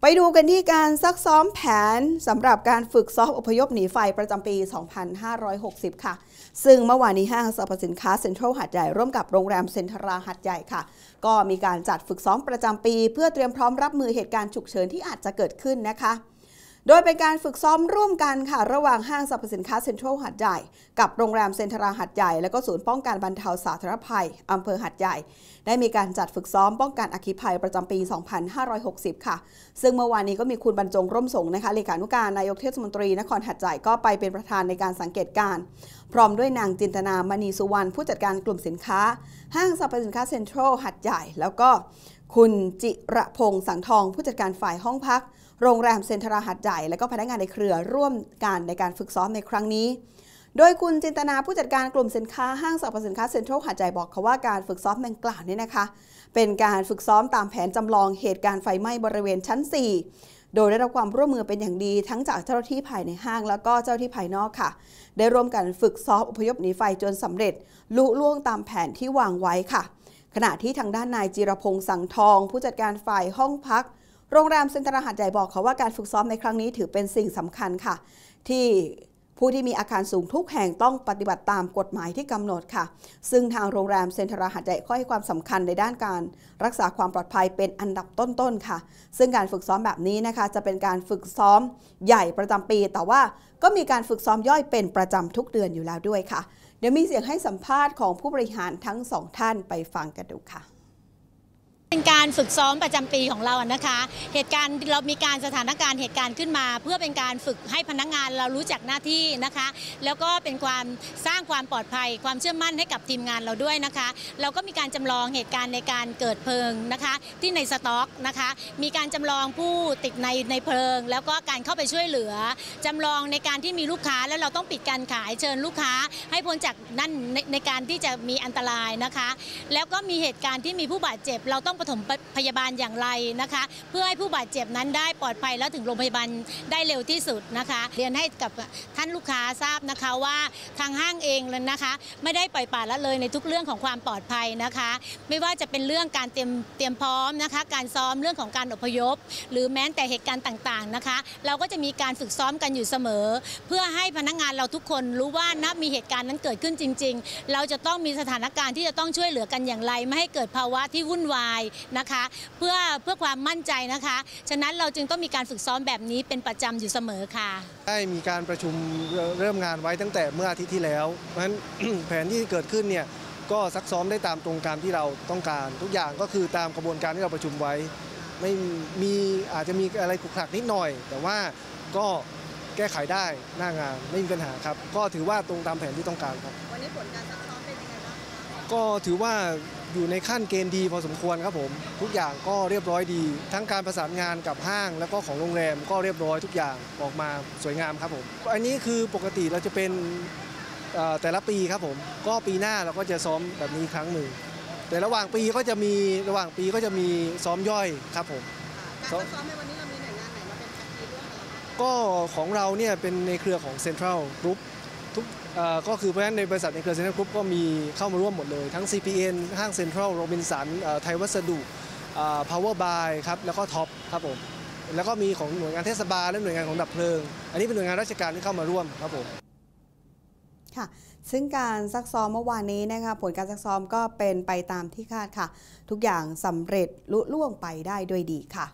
ไปดูกันที่การซักซ้อมแผนสำหรับการฝึกซ้อมอพยพหนีไฟประจำปี 2560 ค่ะ ซึ่งเมื่อวานนี้ห้างสรรพสินค้าเซ็นทรัลหัดใหญ่ร่วมกับโรงแรมเซ็นทราหัดใหญ่ค่ะ ก็มีการจัดฝึกซ้อมประจำปี เพื่อเตรียมพร้อมรับมือเหตุการณ์ฉุกเฉินที่อาจจะเกิดขึ้นนะคะ โดยเป็นการฝึกซ้อมร่วมกันค่ะ ระหว่างห้างสรรพสินค้าเซ็นทรัลหัดใหญ่ กับโรงแรมเซ็นทราหัดใหญ่ และก็ศูนย์ป้องกันบรรเทาสาธารณภัยอำเภอหัดใหญ่ ได้มีการจัดฝึกซ้อมป้องกันอัคคีภัยประจำปี 2560 ค่ะ ซึ่งเมื่อวานนี้ก็มีคุณบรรจงร่มสงนะคะเลขานุการนายกเทศมนตรีนครหัดใหญ่ก็ไปเป็นประธานในการสังเกตการ พร้อมด้วยนางจินตนามณีสุวรรณผู้จัดการกลุ่มสินค้า ห้างสรรพสินค้าเซ็นทรัลหัดใหญ่ แล้วก็คุณจิระพงษ์สังทองผู้จัดการฝ่ายห้องพัก โรงแรมเซ็นทราหัดใหญ่ และก็พนักงานในเครือร่วมกันในการฝึกซ้อมในครั้งนี้ โดยคุณจินตนาผู้จัดการกลุ่มสินค้าห้างสรรพสินค้าเซ็นทรัลหัดใหญ่บอกเขาว่าการฝึกซ้อมดังกล่าวนี้นะคะ เป็นการฝึกซ้อมตามแผนจำลองเหตุการณ์ไฟไหม้บริเวณชั้น 4โดยได้รับความร่วมมือเป็นอย่างดีทั้งจากเจ้าหน้าที่ภายในห้างแล้วก็เจ้าหน้าที่ภายนอกค่ะ ได้ร่วมกันฝึกซ้อมอพยพหนีไฟจนสำเร็จ ลุล่วงตามแผนที่วางไว้ค่ะ ขณะที่ทางด้านนายจิรพงษ์สังทอง ผู้จัดการฝ่ายห้องพัก โรงแรมเซ็นทรัลหาดใหญ่บอกเขาว่าการฝึกซ้อมในครั้งนี้ถือเป็นสิ่งสำคัญค่ะ ที่ผู้ที่มีอาคารสูงทุกแห่งต้องปฏิบัติตามกฎหมายที่กำหนดค่ะ ซึ่งทางโรงแรมเซ็นทรัลหาดใหญ่ก็ให้ความสำคัญในด้านการ รักษาความปลอดภัยเป็นอันดับต้นๆค่ะ ซึ่งการฝึกซ้อมแบบนี้นะคะ จะเป็นการฝึกซ้อมใหญ่ประจำปี แต่ว่าก็มีการฝึกซ้อมย่อยเป็นประจำทุกเดือนอยู่แล้วด้วยค่ะ เดี๋ยวมีเสียงให้สัมภาษณ์ของผู้บริหารทั้งสองท่านไปฟังกันดูค่ะ เป็นการฝึกซ้อมประจำปีของเรานะคะ เหตุการณ์เรามีการสถานการณ์เหตุการณ์ขึ้นมา เพื่อเป็นการฝึกให้พนักงานเรารู้จักหน้าที่นะคะ แล้วก็เป็นความสร้างความปลอดภัย ความเชื่อมั่นให้กับทีมงานเราด้วยนะคะ เราก็มีการจำลองเหตุการณ์ในการเกิดเพลิงนะคะ ที่ในสต็อกนะคะ มีการจำลองผู้ติดในในเพลิง แล้วก็การเข้าไปช่วยเหลือจำลองในการที่มีลูกค้าแล้วเราต้องปิดการขายเชิญลูกค้า ให้พ้นจากนั่นในในการที่จะมีอันตรายนะคะ แล้วก็มีเหตุการณ์ที่มีผู้บาดเจ็บเราต้องปฐมพยาบาลอย่างไรนะคะ เพื่อให้ผู้บาดเจ็บนั้นได้ปลอดภัยแล้วถึงโรงพยาบาลได้เร็วที่สุดนะคะ เรียนให้กับท่านลูกค้าทราบนะคะว่าทางห้างเองเลยนะคะ ไม่ได้ปล่อยปละละเลยในทุกเรื่องของความปลอดภัยนะคะ ไม่ว่าจะเป็นเรื่องการเตรียมเตรียมพร้อมนะคะ การซ้อมเรื่องของการอพยพ หรือแม้แต่เหตุการณ์ต่างๆนะคะ เราก็จะมีการฝึกซ้อมกันอยู่เสมอ เพื่อให้พนักงานเราทุกคนรู้ว่านับมีเหตุการณ์นั้นเกิดขึ้นจริง ๆ เราจะต้องมีสถานการณ์ที่จะต้องช่วยเหลือกันอย่างไร ไม่ให้เกิดภาวะที่วุ่นวายนะคะคะ เพื่อเพื่อความมั่นใจนะคะ ฉะนั้นเราจึงต้องมีการฝึกซ้อมแบบนี้เป็นประจำอยู่เสมอค่ะ ได้มีการประชุมเริ่มงานไว้ตั้งแต่เมื่ออาทิตย์ที่แล้วเพราะฉะนั้นแผนที่เกิดขึ้นเนี่ยก็ซักซ้อมได้ตามตรงการที่เราต้องการ ทุกอย่างก็คือตามกระบวนการที่เราประชุมไว้ ไม่มีอาจจะมีอะไรขุกขักนิดหน่อย แต่ว่าก็แก้ไขได้หน้างานไม่มีปัญหาครับ ก็ถือว่าตรงตามแผนที่ต้องการครับ วันนี้ผลการซักซ้อมเป็นยังไงบ้างก็ถือว่า อยู่ในขั้นเกณฑ์ดีพอสมควรครับผม ทุกอย่างก็เรียบร้อยดี ทั้งการประสานงานกับห้าง แล้วก็ของโรงแรมก็เรียบร้อยทุกอย่างออกมาสวยงามครับผม อันนี้คือปกติเราจะเป็นแต่ละปีครับผม ก็ปีหน้าเราก็จะซ้อมแบบนี้ครั้งหนึ่ง แต่ระหว่างปีก็จะมีระหว่างปีก็จะมีซ้อมย่อยครับผมการซ้อมในวันนี้เรามีหน่วยงานไหนมาเป็นแพ็คทีด้วยก็ของเราเนี่ยเป็นในเครือของเซ็นทรัลกรุ๊ป ทุกก็คือเพราะฉะนั้นในบริษัทในเครือเซ็นทรัลกรุ๊ปก็มีเข้ามาร่วมหมดเลย ทั้ง CPN ห้างเซ็นทรัลโรบินสันไทยวัสดุ Power Buy ครับแล้วก็ท็อปครับผมแล้วก็มีของหน่วยงานเทศบาลและหน่วยงานของดับเพลิง อันนี้เป็นหน่วยงานราชการที่เข้ามาร่วมครับผมค่ะซึ่งการซักซ้อมเมื่อวานนี้นะคะผลการซักซ้อมก็เป็นไปตามที่คาดค่ะ ทุกอย่างสำเร็จลุล่วงไปได้ด้วยดีค่ะ